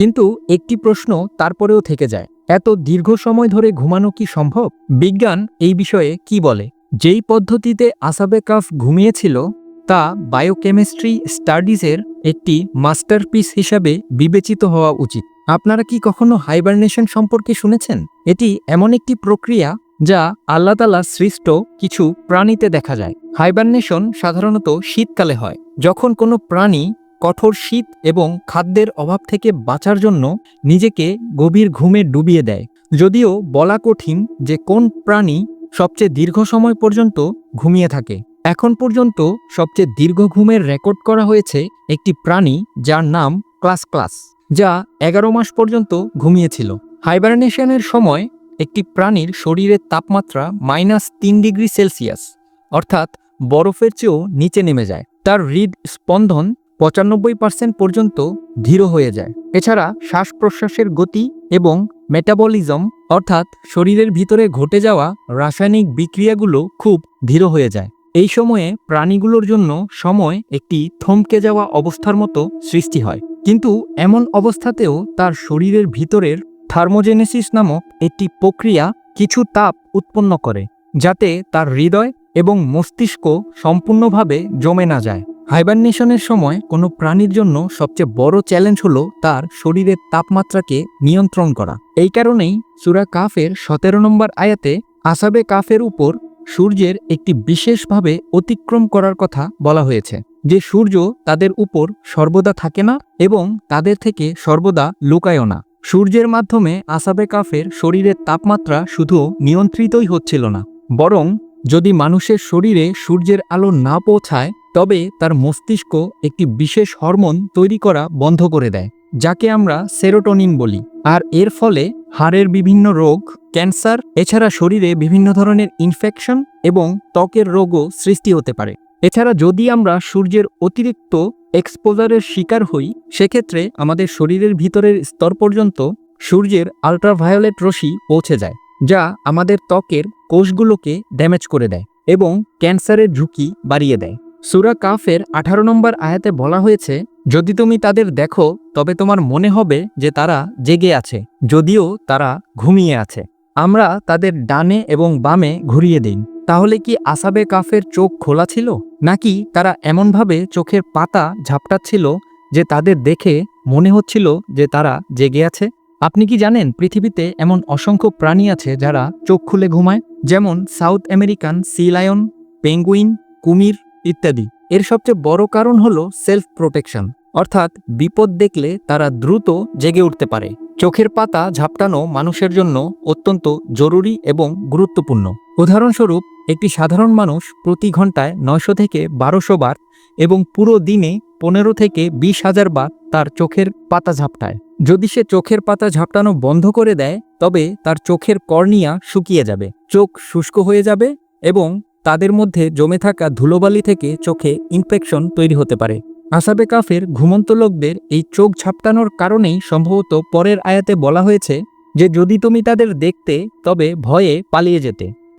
কিন্তু একটি প্রশ্ন তারপরেও থেকে যায়। এত দীর্ঘ সময় ধরে ঘুমানো কি সম্ভব? বিজ্ঞান এই বিষয়ে কি বলে? যেই পদ্ধতিতে আসাবে কাফ ঘুমিয়েছিল, তা বায়োকেমিস্ট্রি স্টাডিজের একটি মাস্টারপিস হিসাবে বিবেচিত হওয়া উচিত। আপনারা কি কখনো হাইবারনেশন সম্পর্কে শুনেছেন? এটি এমন একটি প্রক্রিয়া যা আল্লাহতালা সৃষ্ট কিছু প্রাণীতে দেখা যায়। হাইবারনেশন সাধারণত শীতকালে হয়। যখন কোনো প্রাণী কঠোর শীত এবং খাদ্যের অভাব থেকে বাঁচার জন্য নিজেকে গভীর ঘুমে ডুবিয়ে দেয়। যদিও বলা কঠিন যে কোন প্রাণী সবচেয়ে দীর্ঘ সময় পর্যন্ত ঘুমিয়ে থাকে। এখন পর্যন্ত সবচেয়ে দীর্ঘ ঘুমের রেকর্ড করা হয়েছে একটি প্রাণী যার নাম ক্লাস ক্লাস যা এগারো মাস পর্যন্ত ঘুমিয়েছিল। হাইবারনেশনের সময় একটি প্রাণীর শরীরের তাপমাত্রা মাইনাস তিন ডিগ্রি সেলসিয়াস, অর্থাৎ বরফের চেয়েও নিচে নেমে যায়। তার হৃদ স্পন্দন পঁচানব্বই পার্সেন্ট পর্যন্ত ধীর হয়ে যায়। এছাড়া শ্বাস প্রশ্বাসের গতি এবং মেটাবলিজম অর্থাৎ শরীরের ভিতরে ঘটে যাওয়া রাসায়নিক বিক্রিয়াগুলো খুব ধীর হয়ে যায়। এই সময়ে প্রাণীগুলোর জন্য সময় একটি থমকে যাওয়া অবস্থার মতো সৃষ্টি হয়। কিন্তু এমন অবস্থাতেও তার শরীরের ভিতরের থার্মোজেনেসিস নামক একটি প্রক্রিয়া কিছু তাপ উৎপন্ন করে, যাতে তার হৃদয় এবং মস্তিষ্ক সম্পূর্ণভাবে জমে না যায়। হাইবারনেশনের সময় কোনো প্রাণীর জন্য সবচেয়ে বড় চ্যালেঞ্জ হলো তার শরীরের তাপমাত্রাকে নিয়ন্ত্রণ করা। এই কারণেই সুরা কাফের সতেরো নম্বর আয়াতে আসাবে কাফের উপর সূর্যের একটি বিশেষভাবে অতিক্রম করার কথা বলা হয়েছে, যে সূর্য তাদের উপর সর্বদা থাকে না এবং তাদের থেকে সর্বদা লুকায়ও না। সূর্যের মাধ্যমে আসাবে কাফের শরীরের তাপমাত্রা শুধু নিয়ন্ত্রিতই হচ্ছিল না, বরং যদি মানুষের শরীরে সূর্যের আলো না পৌঁছায় তবে তার মস্তিষ্ক একটি বিশেষ হরমোন তৈরি করা বন্ধ করে দেয়, যাকে আমরা সেরোটোনিন বলি। আর এর ফলে হাড়ের বিভিন্ন রোগ, ক্যান্সার, এছাড়া শরীরে বিভিন্ন ধরনের ইনফেকশন এবং ত্বকের রোগও সৃষ্টি হতে পারে। এছাড়া যদি আমরা সূর্যের অতিরিক্ত এক্সপোজারের শিকার হই, সেক্ষেত্রে আমাদের শরীরের ভিতরের স্তর পর্যন্ত সূর্যের আল্ট্রাভায়োলেট রশ্মি পৌঁছে যায়, যা আমাদের ত্বকের কোষগুলোকে ড্যামেজ করে দেয় এবং ক্যান্সারের ঝুঁকি বাড়িয়ে দেয়। সুরা কাফের আঠারো নম্বর আয়াতে বলা হয়েছে, যদি তুমি তাদের দেখো, তবে তোমার মনে হবে যে তারা জেগে আছে, যদিও তারা ঘুমিয়ে আছে। আমরা তাদের ডানে এবং বামে ঘুরিয়ে দিই। তাহলে কি আসাবে কাফের চোখ খোলা ছিল? নাকি তারা এমনভাবে চোখের পাতা ঝাপটাচ্ছিল যে তাদের দেখে মনে হচ্ছিল যে তারা জেগে আছে? আপনি কি জানেন পৃথিবীতে এমন অসংখ্য প্রাণী আছে যারা চোখ খুলে ঘুমায়? যেমন South American sea lion, penguin, কুমির ইত্যাদি। এর সবচেয়ে বড় কারণ হলো সেলফ প্রোটেকশন অর্থাৎ বিপদ দেখলে তারা দ্রুত জেগে উঠতে পারে। চোখের পাতা ঝাপটানো মানুষের জন্য অত্যন্ত জরুরি এবং গুরুত্বপূর্ণ। উদাহরণস্বরূপ, একটি সাধারণ মানুষ প্রতি ঘন্টায় নয়শো থেকে বারোশো বার এবং পুরো দিনে পনেরো থেকে বিশ হাজার বার তার চোখের পাতা ঝাপটায়। যদি সে চোখের পাতা ঝাপটানো বন্ধ করে দেয়, তবে তার চোখের কর্নিয়া শুকিয়ে যাবে, চোখ শুষ্ক হয়ে যাবে এবং তাদের মধ্যে জমে থাকা ধুলোবালি থেকে চোখে ইনফেকশন তৈরি হতে পারে। আসাবে কাফের ঘুমন্ত লোকদের এই চোখ ঝাপটানোর কারণেই সম্ভবত পরের আয়াতে বলা হয়েছে যে, যদি তুমি তাদের দেখতে, তবে ভয়ে পালিয়ে যেতে।